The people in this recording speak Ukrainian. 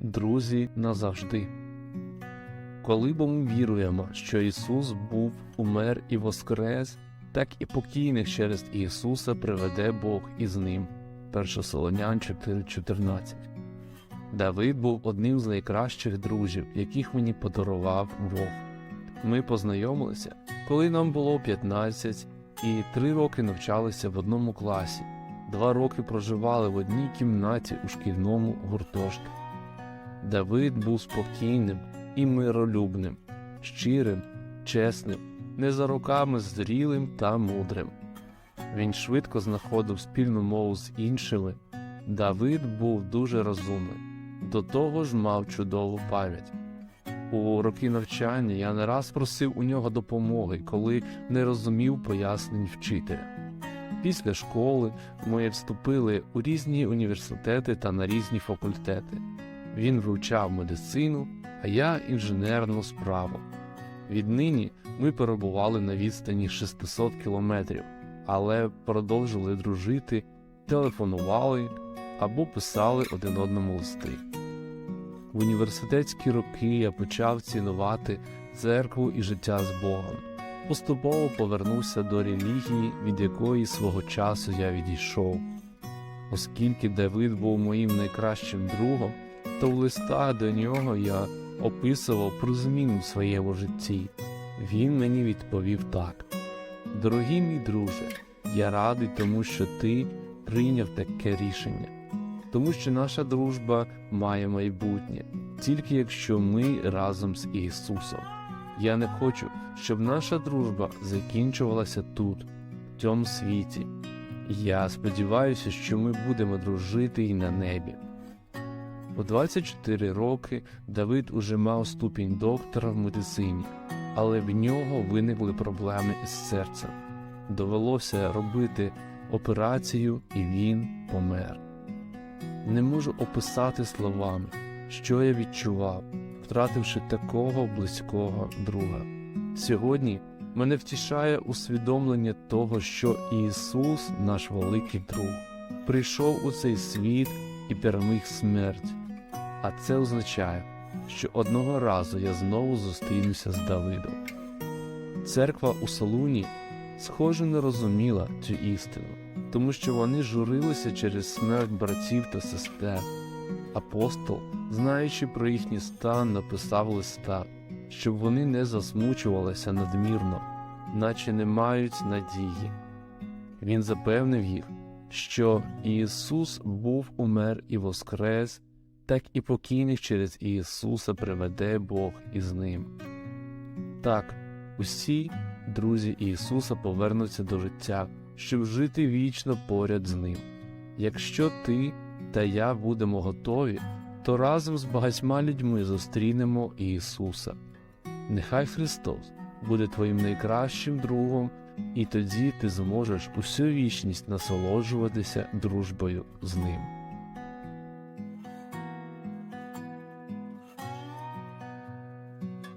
друзі назавжди. Коли бо ми віруємо, що Ісус був, умер і воскрес, так і покійних через Ісуса приведе Бог із ним. 1 Солонян 4.14 Давид був одним з найкращих друзів, яких мені подарував Бог. Ми познайомилися, коли нам було 15, і три роки навчалися в одному класі, два роки проживали в одній кімнаті у шкільному гуртожку. Давид був спокійним і миролюбним, щирим, чесним, не за роками зрілим та мудрим. Він швидко знаходив спільну мову з іншими. Давид був дуже розумний, до того ж мав чудову пам'ять. У роки навчання я не раз просив у нього допомоги, коли не розумів пояснень вчителя. Після школи ми вступили у різні університети та на різні факультети. Він вивчав медицину, а я інженерну справу. Віднині ми перебували на відстані 600 кілометрів, але продовжили дружити, телефонували або писали один одному листи. В університетські роки я почав цінувати церкву і життя з Богом. Поступово повернувся до релігії, від якої свого часу я відійшов. Оскільки Давид був моїм найкращим другом, то в листах до нього я описував про зміну в своєму житті. Він мені відповів так: Дорогий мій друже, я радий тому, що ти прийняв таке рішення, тому що наша дружба має майбутнє, тільки якщо ми разом з Ісусом. Я не хочу, щоб наша дружба закінчувалася тут, в цьому світі. Я сподіваюся, що ми будемо дружити і на небі. У 24 роки Давид уже мав ступінь доктора в медицині, але в нього виникли проблеми із серцем. Довелося робити операцію, і він помер. Не можу описати словами, що я відчував, втративши такого близького друга. Сьогодні мене втішає усвідомлення того, що Ісус, наш великий друг, прийшов у цей світ і переміг смерть. А це означає, що одного разу я знову зустрінуся з Давидом. Церква у Солуні, схоже, не розуміла цю істину, тому що вони журилися через смерть братів та сестер. Апостол, знаючи про їхній стан, написав листа, щоб вони не засмучувалися надмірно, наче не мають надії. Він запевнив їх, що Ісус був умер і воскрес, так і покійних через Ісуса приведе Бог із ним. Так, усі друзі Ісуса повернуться до життя, щоб жити вічно поряд з ним. Якщо ти та я будемо готові, то разом з багатьма людьми зустрінемо Ісуса. Нехай Христос буде твоїм найкращим другом, і тоді ти зможеш усю вічність насолоджуватися дружбою з ним.